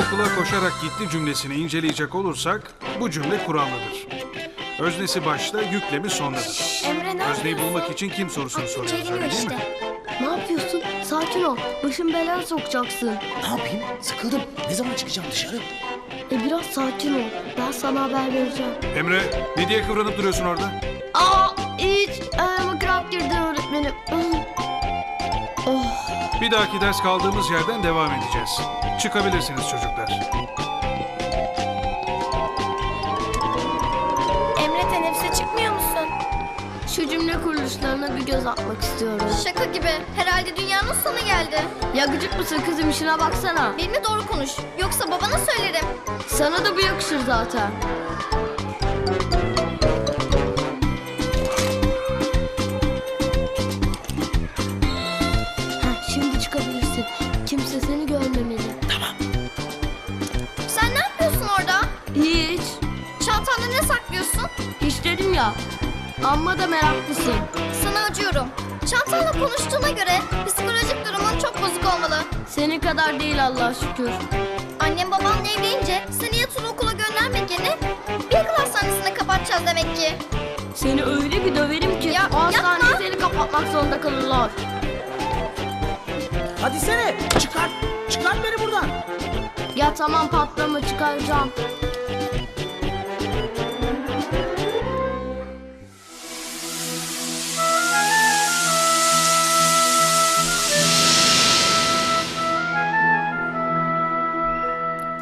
okula koşarak gitti cümlesini inceleyecek olursak bu cümle kurallıdır. Öznesi başta, yüklemi sondadır. Emre ne Özneyi yapıyorsun? bulmak için kim sorusunu soruyoruz öyle değil mi? işte. Ne yapıyorsun? Sakin ol. Başın belaya sokacaksın. Ne yapayım? Sıkıldım. Ne zaman çıkacağım dışarı? E biraz sakin ol. Ben sana haber vereceğim. Emre ne diye kıvranıp duruyorsun orada? Aa hiç ayağıma kramp girdi öğretmenim. Bir dahaki ders kaldığımız yerden devam edeceğiz. Çıkabilirsiniz çocuklar. Emre teneffüse çıkmıyor musun? Şu cümle kuruluşlarına bir göz atmak istiyorum. Şaka gibi. Herhalde dünyanın sonu geldi. Ya gıcık mısın kızım işine baksana. Benimle doğru konuş. Yoksa babana söylerim. Sana da bu yakışır zaten. Ya. Amma da meraklısın. Sana acıyorum. Çantanla konuştuğuna göre psikolojik durumun çok bozuk olmalı. Senin kadar değil Allah'a şükür. Annem babanla evleyince seni yatılı okula göndermek yerine bir akıl hastanesine kapatacağız demek ki. Seni öyle bir döverim ki Ya, o hastanede yapma. seni kapatmak zorunda kalırlar. Hadi sene. Çıkar. Çıkar beni buradan. Ya tamam patlama çıkaracağım.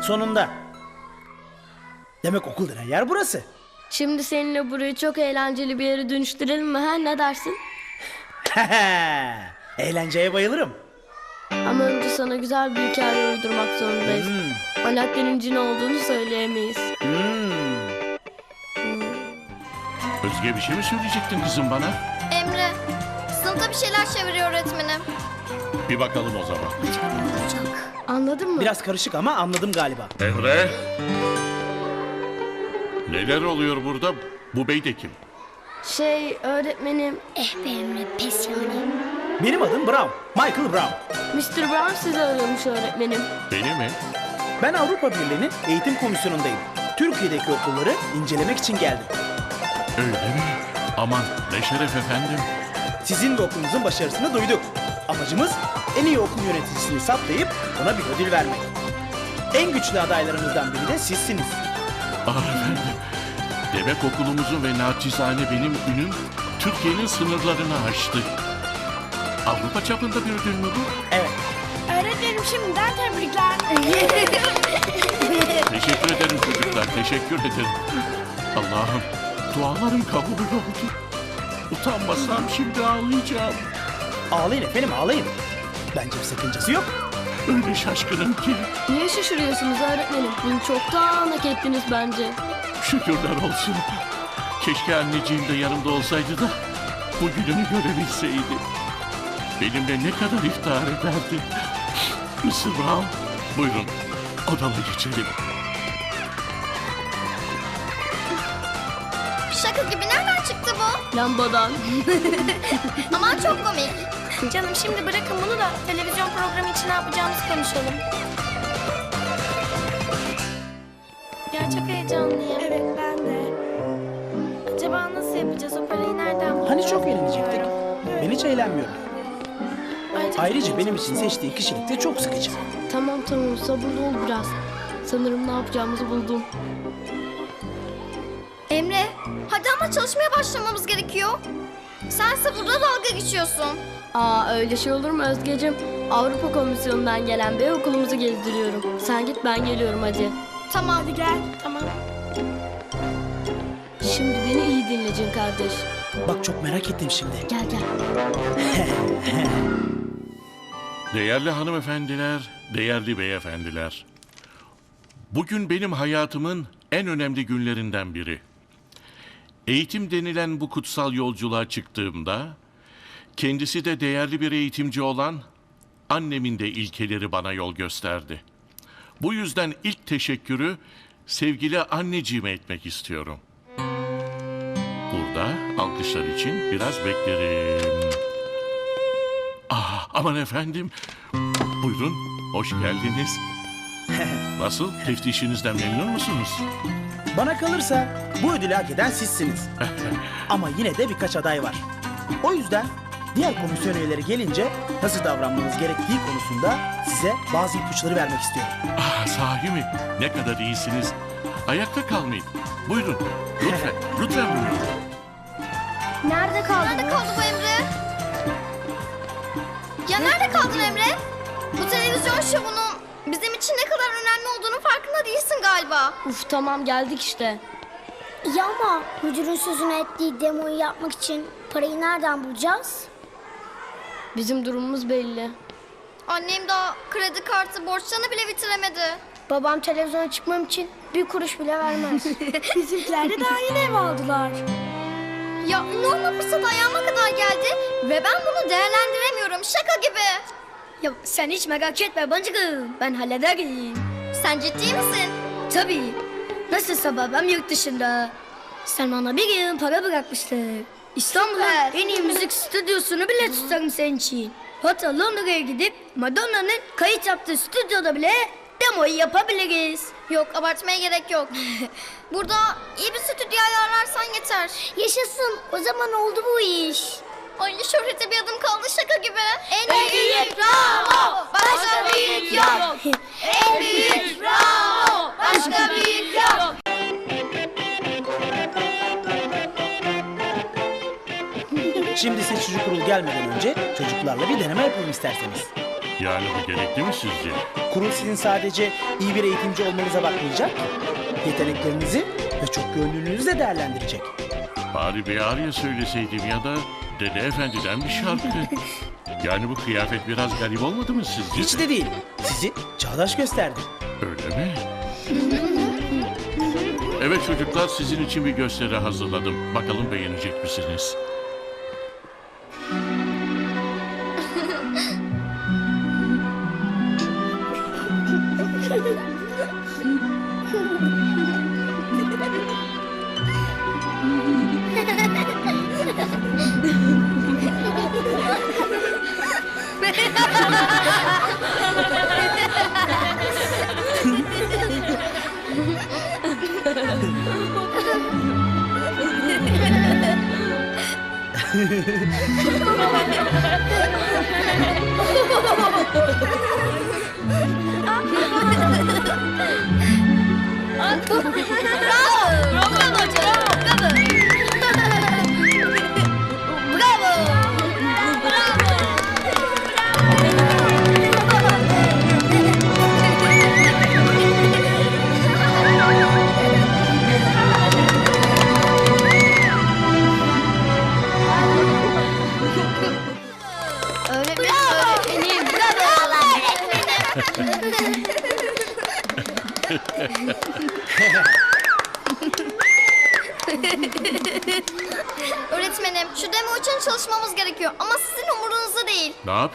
Sonunda. Demek okul denen yer burası. Şimdi seninle burayı çok eğlenceli bir yere dönüştürelim mi ha ne dersin? Eğlenceye bayılırım. Ama önce sana güzel bir hikaye uydurmak zorundayız. Alaaddin'in cin olduğunu söyleyemeyiz. Hmm. Özge bir şey mi söyleyecektin kızım bana? Emre, sınıfta bir şeyler çeviriyor öğretmenim. Bir bakalım o zaman. Anladın mı? Biraz karışık ama anladım galiba. Emre! Neler oluyor burada? Bu bey de kim? Şey öğretmenim Eh be Emre, pes yani. Benim adım Brown. Michael Brown. Mr. Brown sizi arıyormuş öğretmenim. Beni mi? Ben Avrupa Birliği'nin eğitim komisyonundayım. Türkiye'deki okulları incelemek için geldim. Öyle mi? Aman ne şeref efendim. Sizin de okulunuzun başarısını duyduk. Amacımız en iyi okul yöneticisini saptayıp ona bir ödül vermek. En güçlü adaylarımızdan biri de sizsiniz. Ah efendim. Demek okulumuzun ve naçizane benim ünüm Türkiye'nin sınırlarını aştı. Avrupa çapında bir ödül mü bu? Evet. Öğretmenim şimdiden tebrikler. Teşekkür ederim çocuklar, teşekkür ederim. Allah'ım, dualarım kabul oldu. Utanmasam şimdi ağlayacağım. Ağlayın efendim ağlayın. Bence bir sakıncası yok. Öyle şaşkınım ki. Niye şaşırıyorsunuz öğretmenim? Bunu çoktan hak ettiniz bence. Şükürler olsun. Keşke anneciğim de yanımda olsaydı da bu gününü görebilseydi. Benimle ne kadar iftihar ederdi. Mr. Brown, buyurun odama geçelim. Şaka gibi nereden çıktı bu? Lambadan. Aman çok komik. Canım şimdi bırakın bunu da televizyon programı için ne yapacağımızı konuşalım. Ya çok heyecanlıyım. Evet ben de. Acaba nasıl yapacağız o parayı nereden bulacağız? Hani çok eğlenecektik. Ben hiç eğlenmiyorum. Ayrıca, Ayrıca benim için seçtiği kişilik de çok sıkıcı. tamam tamam sabırlı ol biraz. Sanırım ne yapacağımızı buldum. Emre hadi ama çalışmaya başlamamız gerekiyor. Sense burada dalga geçiyorsun. Aa öyle şey olur mu Özgeciğim? Avrupa Komisyonu'ndan gelen bir okulumuzu gezdiriyorum. Sen git ben geliyorum hadi. Tamam. Hadi gel. Tamam. Şimdi beni iyi dinle kardeş. Bak çok merak ettim şimdi. Gel gel. Değerli hanımefendiler, değerli beyefendiler. Bugün benim hayatımın en önemli günlerinden biri. Eğitim denilen bu kutsal yolculuğa çıktığımda, kendisi de değerli bir eğitimci olan annemin de ilkeleri bana yol gösterdi. Bu yüzden ilk teşekkürü sevgili anneciğime etmek istiyorum. Burada alkışlar için biraz beklerim. Ah, aman efendim. Buyurun, hoş geldiniz. Nasıl? Teftişinizden memnun musunuz? Bana kalırsa bu ödülü hak eden sizsiniz. Ama yine de birkaç aday var. O yüzden diğer komisyon üyeleri gelince nasıl davranmanız gerektiği konusunda size bazı ipuçları vermek istiyorum. Ah sahi mi? Ne kadar iyisiniz. Ayakta kalmayın. Buyurun. Lütfen, lütfen buyurun. Nerede kaldın? Nerede kaldı bu Emre? Ya nerede kaldın Emre? Bu televizyon şovunun bizim için ne kadar önemli olduğunu farkında değilsin galiba. Uf tamam geldik işte. İyi ama müdürün sözünü ettiği demoyu yapmak için parayı nereden bulacağız? Bizim durumumuz belli. Annem daha kredi kartı borçlarını bile bitiremedi. Babam televizyona çıkmam için bir kuruş bile vermez. Bizimkiler de daha yeni ev aldılar. Ya normal fırsat ayağıma kadar geldi ve ben bunu değerlendiremiyorum şaka gibi. Ya sen hiç merak etme bacıkım. Ben hallederim. Sen ciddi misin? Tabii. Nasılsa babam yurt dışında. Sen bana bir gün para bırakmıştın. İstanbul'un en iyi müzik stüdyosunu bile tutarım senin için. Hatta Londra'ya gidip Madonna'nın kayıt yaptığı stüdyoda bile demoyu yapabiliriz. Yok abartmaya gerek yok. Burada iyi bir stüdyo ayarlarsan yeter. Yaşasın. O zaman oldu bu iş. Ay şöhrete bir adım kaldı şaka gibi. En büyük bravo. Başka büyük yok. En büyük bravo. Başka büyük yok. Şimdi seçici kurul gelmeden önce çocuklarla bir deneme yapalım isterseniz. Yani bu gerekli mi sizce? Kurul sizin sadece iyi bir eğitimci olmanıza bakmayacak, yeteneklerinizi ve çok gönüllülüğünüzü de değerlendirecek. Bari bir arya söyleseydim ya da Dede Efendi'den bir şarkı. Yani bu kıyafet biraz garip olmadı mı sizce? Hiç de değil. Sizi çağdaş gösterdi. Öyle mi? Evet çocuklar sizin için bir gösteri hazırladım. Bakalım beğenecek misiniz?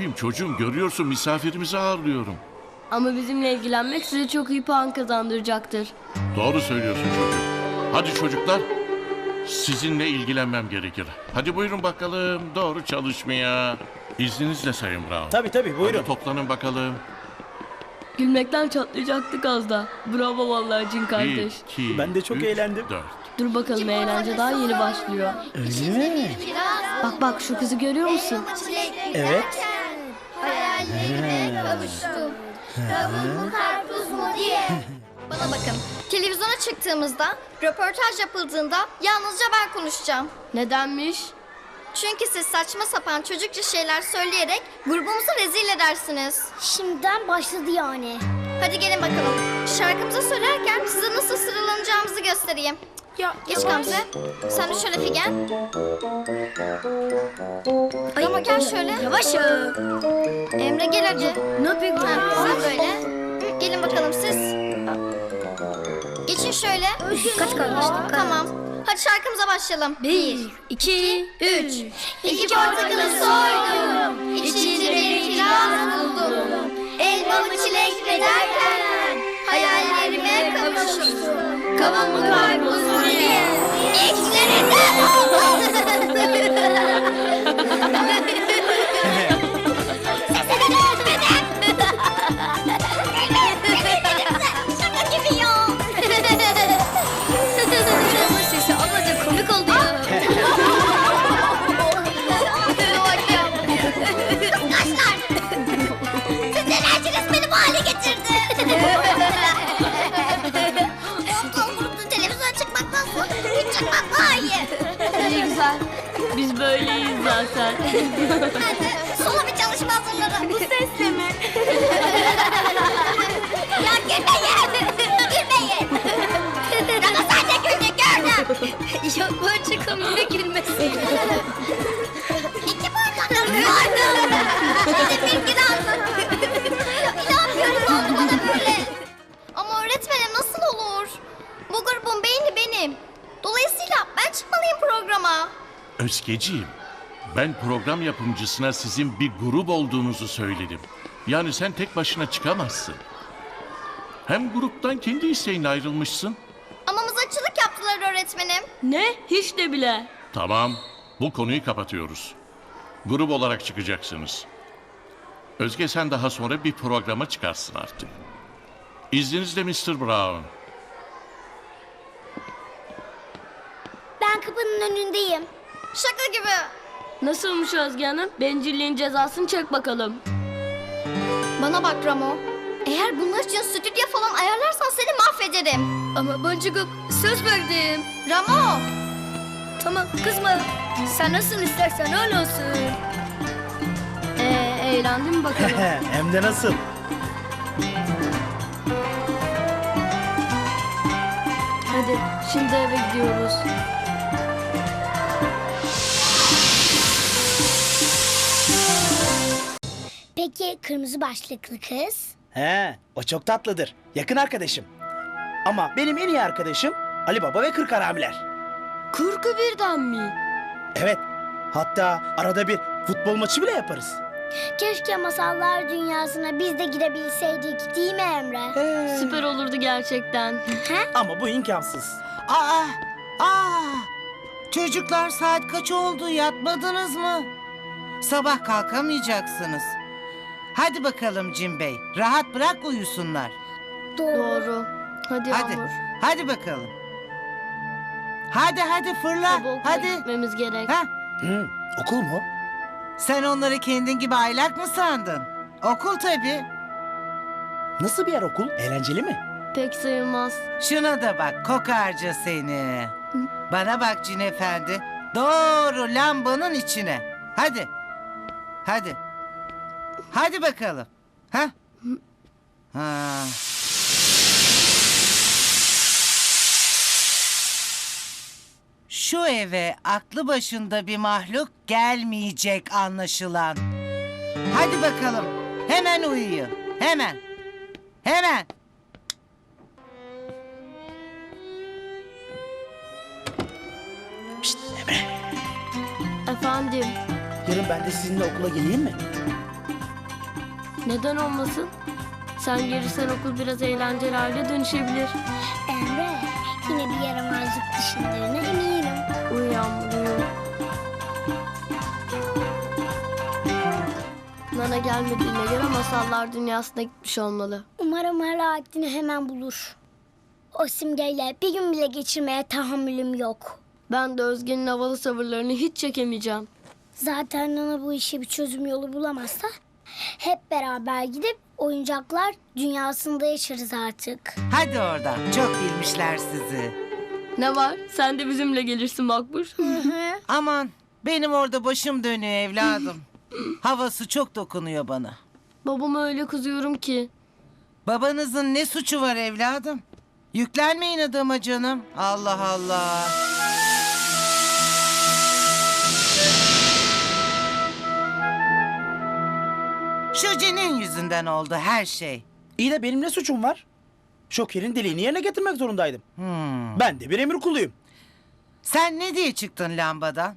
Yapayım çocuğum görüyorsun misafirimizi ağırlıyorum. Ama bizimle ilgilenmek size çok iyi puan kazandıracaktır. Doğru söylüyorsun çocuğum. Hadi çocuklar sizinle ilgilenmem gerekir. Hadi buyurun bakalım doğru çalışmaya. İzninizle Sayın Brown. Tabii tabii buyurun. Hadi toplanın bakalım. Gülmekten çatlayacaktık az da. Bravo vallahi Cin Bir, kardeş. iki, Ben de çok üç, eğlendim. Dört. Dur bakalım eğlence daha yeni başlıyor. Öyle mi? Bak bak şu kızı görüyor musun? Evet. Hayallerime kavuştum. Kavun mu karpuz mu diye. Bana bakın. Televizyona çıktığımızda, röportaj yapıldığında yalnızca ben konuşacağım. Nedenmiş? Çünkü siz saçma sapan çocukça şeyler söyleyerek grubumuzu rezil edersiniz. Şimdiden başladı yani. Hadi gelin bakalım. Şarkımızı söylerken size nasıl sıralanacağımızı göstereyim. Ya Geç Gamze. Sen de şöyle Figen. Ama gel şöyle. Yavaş ya. Emre gel hadi. Ne yapayım? Ha, sen böyle. Hı, Gelin bakalım siz. Geçin şöyle. Kaç kalmıştık? Tamam. Hadi şarkımıza başlayalım. Bir, iki, üç. İki portakalı soydum. İçince bir kiraz buldum. Elmamı çilek derken hayallerime kavuştum. Kavun mu karpuz mu diye. İçlerinden Sola bir çalışma hazırladım. Bu sesle mi? ya gülmeyin. Gülmeyin. Rana sadece güldü gördüm. Yok bu çıkamıyor girmesin. İki parmağım vardı. Bir de bir giren. İnanmıyorum oldu bana böyle. Ama öğretmenim nasıl olur? Bu grubun beyni benim. Dolayısıyla ben çıkmalıyım programa. Özgeciğim, ben program yapımcısına sizin bir grup olduğunuzu söyledim. Yani sen tek başına çıkamazsın. Hem gruptan kendi isteğinle ayrılmışsın. Ama mızıkçılık yaptılar öğretmenim. Ne? Hiç de bile. Tamam, bu konuyu kapatıyoruz. Grup olarak çıkacaksınız. Özge sen daha sonra bir programa çıkarsın artık. İzninizle Mr. Brown. Ben kapının önündeyim. Şaka gibi. Nasılmış Özge Hanım? Bencilliğin cezasını çek bakalım. Bana bak Ramo. Eğer bunlar için stüdyo falan ayarlarsan seni mahvederim. Ama Boncukuk söz verdim. Ramo. Tamam kızma. Sen nasıl istersen öyle olsun. Ee, eğlendin mi bakalım? Hem de nasıl? Hadi şimdi eve gidiyoruz. Peki kırmızı başlıklı kız? He, o çok tatlıdır. Yakın arkadaşım. Ama benim en iyi arkadaşım Ali Baba ve Kırk Haramiler. Kırkı birden mi? Evet. Hatta arada bir futbol maçı bile yaparız. Keşke masallar dünyasına biz de girebilseydik değil mi Emre? Süper olurdu gerçekten. Ama bu imkansız. Aa, aa. Çocuklar saat kaç oldu yatmadınız mı? Sabah kalkamayacaksınız. Hadi bakalım Cim Bey. Rahat bırak uyusunlar. Doğru. Hadi, Hadi. Yağmur. Hadi bakalım. Hadi hadi fırla. Baba okula Hadi. gitmemiz gerek. Ha, Hı, okul mu? sen onları kendin gibi aylak mı sandın? Okul tabii. Nasıl bir yer okul? Eğlenceli mi? Pek sayılmaz. Şuna da bak kokarca seni. Bana bak Cin Efendi. Doğru lambanın içine. Hadi. Hadi. Hadi bakalım. Ha? Ha. Şu eve aklı başında bir mahluk gelmeyecek anlaşılan. Hadi bakalım. Hemen uyuyun. Hemen. Hemen. Pişt Emre. Efendim, Yarın ben de sizinle okula geleyim mi? Neden olmasın? Sen gelirsen okul biraz eğlenceli hale dönüşebilir. Emre yine bir yaramazlık dışındığına eminim. Uyu Yağmur uyu. Nana gelmediğine göre masallar dünyasına gitmiş olmalı. Umarım Alaaddin'i hemen bulur. O simgeyle bir gün bile geçirmeye tahammülüm yok. Ben de Özge'nin havalı tavırlarını hiç çekemeyeceğim. Zaten Nana bu işe bir çözüm yolu bulamazsa hep beraber gidip oyuncaklar dünyasında yaşarız artık. Hadi oradan. Çok bilmişler sizi. Ne var? Sen de bizimle gelirsin Makbuş. Aman benim orada başım dönüyor evladım. Havası çok dokunuyor bana. Babama öyle kızıyorum ki. Babanızın ne suçu var evladım? Yüklenmeyin adama canım. Allah Allah. Şu cinin yüzünden oldu her şey. İyi de benim ne suçum var? Şoker'in dileğini yerine getirmek zorundaydım. Hmm. Ben de bir emir kuluyum. Sen ne diye çıktın lambadan?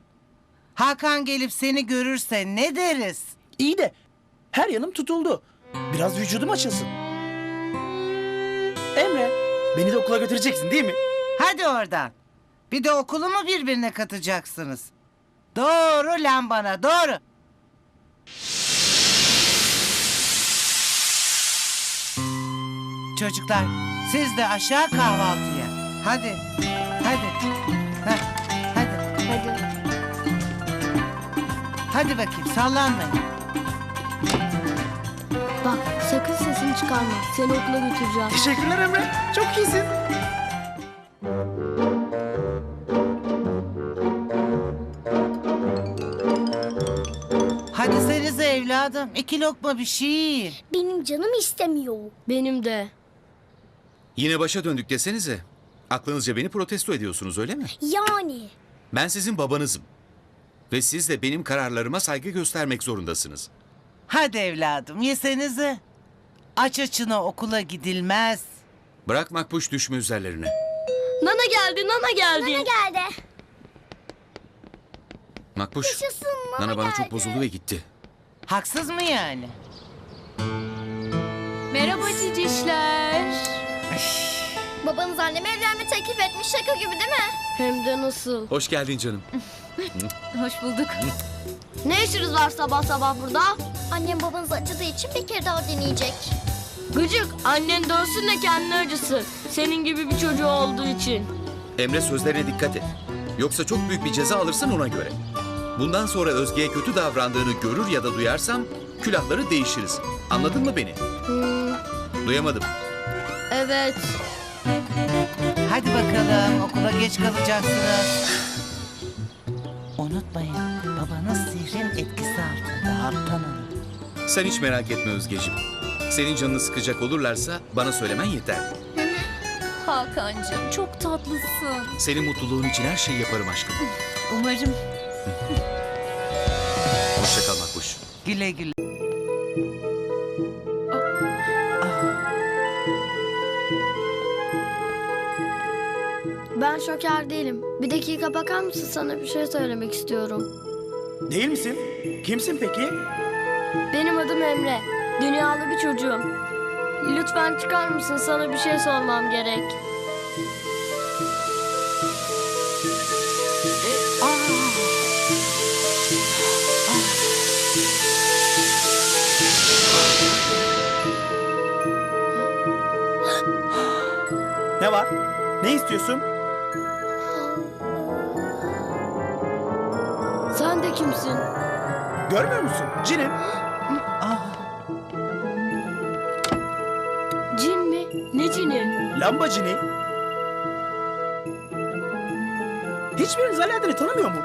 Hakan gelip seni görürse ne deriz? İyi de her yanım tutuldu. Biraz vücudum açılsın. Emre, beni de okula götüreceksin değil mi? Hadi oradan. Bir de okulu mu birbirine katacaksınız? Doğru lambana doğru. Çocuklar siz de aşağı kahvaltıya. Hadi. Hadi. Heh, hadi. Hadi. Hadi bakayım sallanmayın. Bak sakın sesini çıkarma. Seni okula götüreceğim. Teşekkürler Emre. Çok iyisin. evladım. iki lokma bir şey yiyin. Benim canım istemiyor. Benim de. Yine başa döndük desenize. Aklınızca beni protesto ediyorsunuz öyle mi? Yani. Ben sizin babanızım. Ve siz de benim kararlarıma saygı göstermek zorundasınız. Hadi evladım yesenize. Aç açına okula gidilmez. Bırak makbuş düşme üzerlerine. Nana geldi, Nana geldi. Geldi. Makbuş, Yaşasın, Nana Nana bana çok bozuldu ve gitti. Haksız mı yani? Merhaba cicişler. Babanız anneme evlenme teklif etmiş şaka gibi değil mi? Hem de nasıl? Hoş geldin canım. Hoş bulduk. Ne işiniz var sabah sabah burada? Annem babanız acıdığı için bir kere daha deneyecek. Gıcık, annen dönsün de kendine acısın. Senin gibi bir çocuğu olduğu için. Emre sözlerine dikkat et. Yoksa çok büyük bir ceza alırsın ona göre. Bundan sonra Özge'ye kötü davrandığını görür ya da duyarsam külahları değişiriz. Anladın mı beni? Duyamadım. Evet. Hadi bakalım okula geç kalacaksınız. Unutmayın babanız sihrin etkisi altında Altan Hanım. Sen hiç merak etme Özgeciğim. Senin canını sıkacak olurlarsa bana söylemen yeter. Hakan'cığım çok tatlısın. Senin mutluluğun için her şeyi yaparım aşkım. Umarım Hoşça kal Makbuş. Güle güle. Şoker değilim. Bir dakika bakar mısın? Sana bir şey söylemek istiyorum. Değil misin? Kimsin peki? Benim adım Emre. Dünyalı bir çocuğum. Lütfen çıkar mısın? Sana bir şey sormam gerek. Ne var? Ne istiyorsun? Kimsin? Görmüyor musun? Cinim. Cin mi? Ne cini? Lamba cini. Hiçbiriniz Alaaddin'i tanımıyor mu?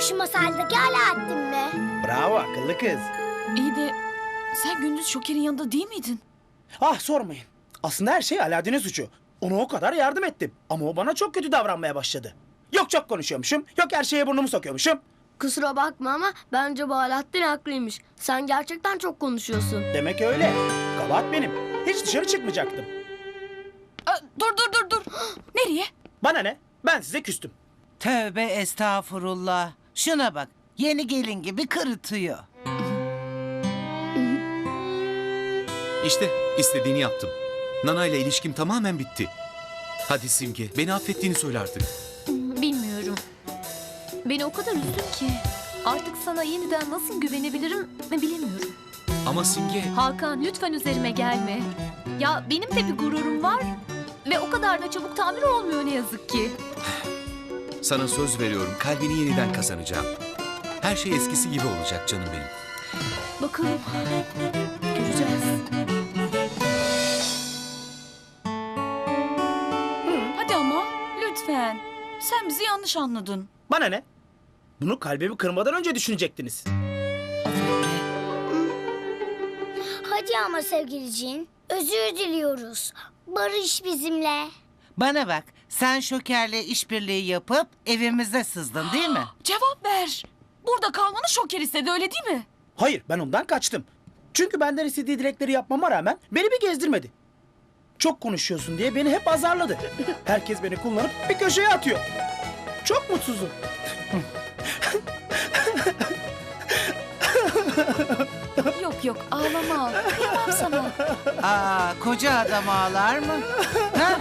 Şu masaldaki Alaaddin mi? Bravo akıllı kız. iyi de sen gündüz Şoker'in yanında değil miydin? Ah sormayın. Aslında her şey Alaaddin'in suçu. Ona o kadar yardım ettim. Ama o bana çok kötü davranmaya başladı. Yok çok konuşuyormuşum. Yok her şeye burnumu sokuyormuşum. Kusura bakma ama bence bu Alaaddin haklıymış. Sen gerçekten çok konuşuyorsun. Demek öyle. Kabahat benim. Hiç dışarı çıkmayacaktım. Aa, dur dur dur dur. Nereye? Bana ne? Ben size küstüm. Tövbe estağfurullah. Şuna bak yeni gelin gibi kırıtıyor. İşte istediğini yaptım. Nana ile ilişkim tamamen bitti. Hadi Simge, beni affettiğini söyle artık. Bilmiyorum. Beni o kadar üzdün ki. Artık sana yeniden nasıl güvenebilirim bilemiyorum. Ama Simge, Hakan lütfen üzerime gelme. Ya benim de bir gururum var. Ve o kadar da çabuk tamir olmuyor ne yazık ki. sana söz veriyorum kalbini yeniden kazanacağım. Her şey eskisi gibi olacak canım benim. Bakalım. Göreceğiz. Hadi ama lütfen. Sen bizi yanlış anladın. Bana ne? Bunu kalbimi kırmadan önce düşünecektiniz. Hadi ama sevgilicin. Özür diliyoruz. Barış bizimle. Bana bak sen şokerle işbirliği yapıp evimize sızdın değil mi? Cevap ver. Burada kalmanı şoker istedi öyle değil mi? Hayır ben ondan kaçtım. Çünkü benden istediği dilekleri yapmama rağmen beni bir gezdirmedi. Çok konuşuyorsun diye beni hep azarladı. Herkes beni kullanıp bir köşeye atıyor. Çok mutsuzum. Yok yok ağlama. Kıyamam sana. Aa koca adam ağlar mı? Ha?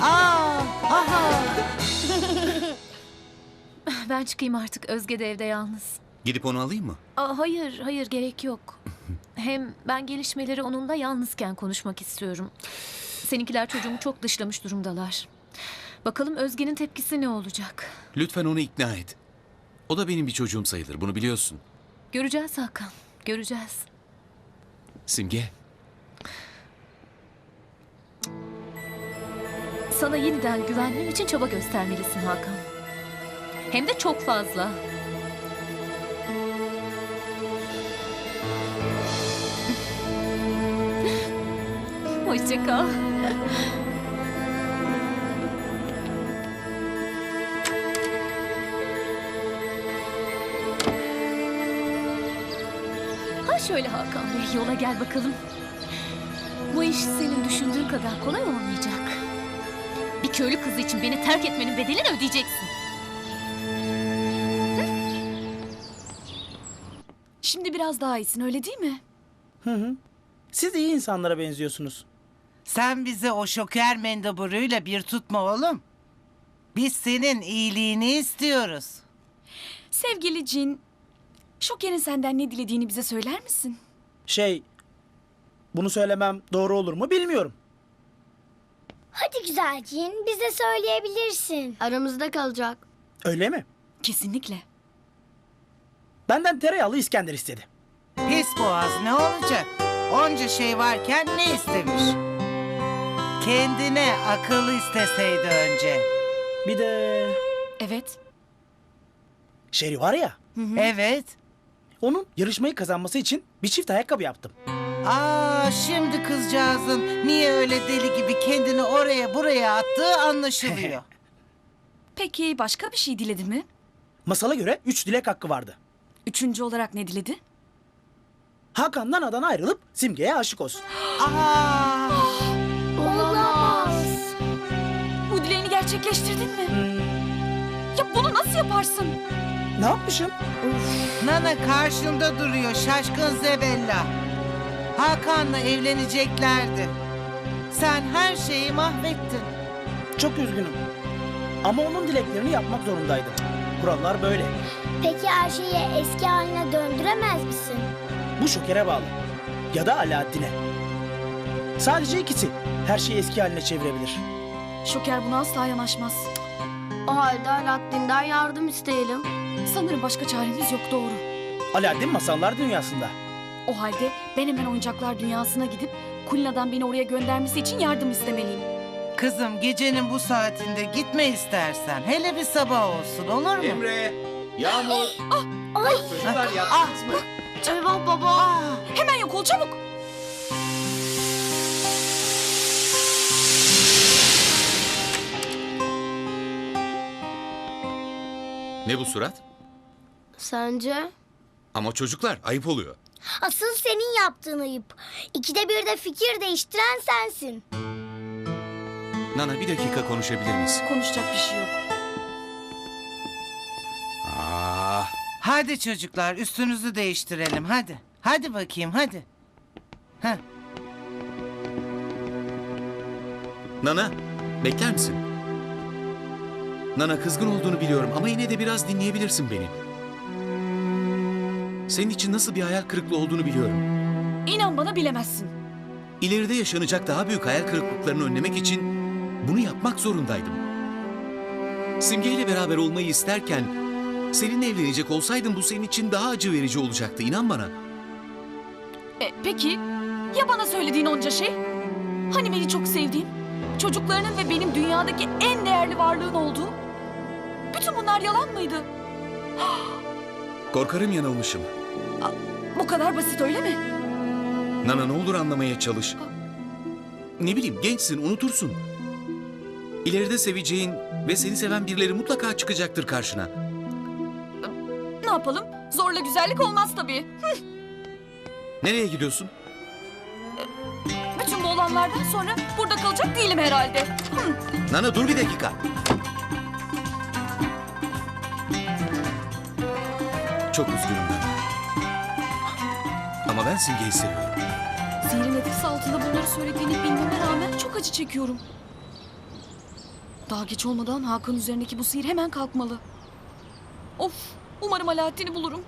Aa, aha. Ben çıkayım artık. Özge de evde yalnız. Gidip onu alayım mı? Aa, hayır hayır gerek yok. Hem ben gelişmeleri onunla yalnızken konuşmak istiyorum. Seninkiler çocuğumu çok dışlamış durumdalar. Bakalım Özge'nin tepkisi ne olacak? Lütfen onu ikna et. O da benim bir çocuğum sayılır. Bunu biliyorsun. Göreceğiz Hakan. Göreceğiz. Simge. Sana yeniden güvenmem için çaba göstermelisin Hakan. Hem de çok fazla. Hoşça. Ha şöyle Hakan Bey yola gel bakalım. Bu iş senin düşündüğün kadar kolay olmayacak. Bir köylü kızı için beni terk etmenin bedelini ödeyeceksin. Şimdi biraz daha iyisin öyle değil mi? Siz iyi insanlara benziyorsunuz. Sen bizi o şoker mendeburuyla bir tutma oğlum. Biz senin iyiliğini istiyoruz. Sevgili Cin, Şoker'in senden ne dilediğini bize söyler misin? Şey, bunu söylemem doğru olur mu bilmiyorum. Hadi güzelciğin bize söyleyebilirsin. Aramızda kalacak. Öyle mi? Kesinlikle. Benden tereyağlı İskender istedi. Pis boğaz ne olacak? Onca şey varken ne istemiş? Kendine akıl isteseydi önce. Bir de Evet. Şeri var ya, Evet. onun yarışmayı kazanması için bir çift ayakkabı yaptım. Aa şimdi kızcağızın niye öyle deli gibi kendini oraya buraya attığı anlaşılıyor. Peki başka bir şey diledi mi? Masala göre üç dilek hakkı vardı. Üçüncü olarak ne diledi? Hakan'dan adan ayrılıp Simge'ye aşık olsun. Aa, gerçekleştirdin mi? Ya bunu nasıl yaparsın? Ne yapmışım? Nana karşımda duruyor şaşkın Zebella. Hakan'la evleneceklerdi. Sen her şeyi mahvettin. Çok üzgünüm. Ama onun dileklerini yapmak zorundaydım. Kurallar böyle. Peki her şeyi eski haline döndüremez misin? Bu şokere bağlı. Ya da Alaaddin'e. Sadece ikisi her şeyi eski haline çevirebilir. Şoker buna asla yanaşmaz. O halde Alaaddin'den yardım isteyelim. Sanırım başka çaremiz yok doğru. Alaaddin masallar dünyasında. O halde ben hemen oyuncaklar dünyasına gidip Kulina'dan beni oraya göndermesi için yardım istemeliyim. Kızım gecenin bu saatinde gitme istersen. Hele bir sabah olsun olur mu? Emre, Yağmur. Ay. Çocuklar yaptınız mı? Eyvah baba. Aa, Hemen yok ol çabuk. Ne bu surat? Sence? Ama çocuklar ayıp oluyor. Asıl senin yaptığın ayıp. İkide bir de fikir değiştiren sensin. Nana bir dakika konuşabilir miyiz? Konuşacak bir şey yok. Aa, hadi çocuklar üstünüzü değiştirelim hadi. Hadi bakayım hadi. Heh. Nana, bekler misin? Nana kızgın olduğunu biliyorum ama yine de biraz dinleyebilirsin beni. Senin için nasıl bir hayal kırıklığı olduğunu biliyorum. İnan bana bilemezsin. İleride yaşanacak daha büyük hayal kırıklıklarını önlemek için bunu yapmak zorundaydım. Simge ile beraber olmayı isterken seninle evlenecek olsaydım bu senin için daha acı verici olacaktı inan bana. E, peki ya bana söylediğin onca şey? Hani beni çok sevdiğin, çocuklarının ve benim dünyadaki en değerli varlığın olduğu? Bütün bunlar yalan mıydı? Korkarım yanılmışım. Bu kadar basit öyle mi? Nana ne olur anlamaya çalış. Ne bileyim gençsin unutursun. İleride seveceğin ve seni seven birileri mutlaka çıkacaktır karşına. Ne yapalım? Zorla güzellik olmaz tabii. Nereye gidiyorsun? Olanlardan sonra burada kalacak değilim herhalde. Nana dur bir dakika. Çok üzgünüm Nana. Ama ben Simge'yi seviyorum. Sihirin etkisi altında bunları söylediğini bilmeme rağmen çok acı çekiyorum. Daha geç olmadan Hakan üzerindeki bu sihir hemen kalkmalı. Of, umarım Alaaddin'i bulurum.